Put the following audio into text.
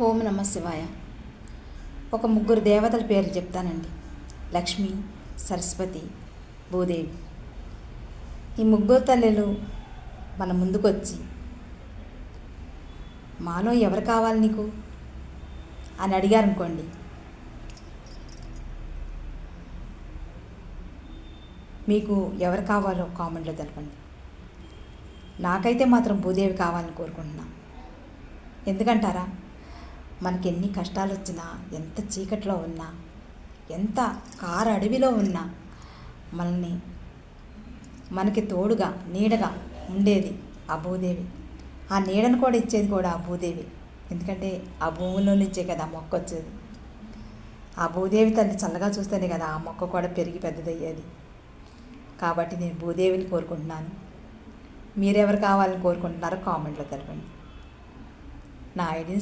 ఓం నమ శివాయ. ఒక ముగ్గురు దేవతల పేర్లు చెప్తానండి. లక్ష్మి సరస్వతి భూదేవి. ఈ ముగ్గురు తల్లులు మన ముందుకొచ్చి మాలో ఎవరు కావాలి నీకు? అని అడిగారనుకోండి. మీకు ఎవరు కావాలో కామెంట్లో తెలపండి. నాకైతే మాత్రం భూదేవి కావాలని కోరుకుంటున్నా. ఎందుకంటారా? మనకి ఎన్ని కష్టాలు వచ్చినా ఎంత చీకట్లో ఉన్నా ఎంత కార అడవిలో ఉన్నా మనల్ని మనకి తోడుగా నీడగా ఉండేది ఆ భూదేవి. ఆ నీడను కూడా ఇచ్చేది కూడా ఆ భూదేవి. ఎందుకంటే ఆ భూమిలో నుంచే కదా ఆ మొక్క వచ్చేది ఆ భూదేవి తల్లి చల్లగా చూస్తేనే కదా ఆ మొక్క కూడా పెరిగి పెద్దదయ్యేది. కాబట్టి నేను భూదేవిని కోరుకుంటున్నాను. మీరెవరు కావాలని కోరుకుంటున్నారో కామెంట్లో తెలపండి. నా ఐడిని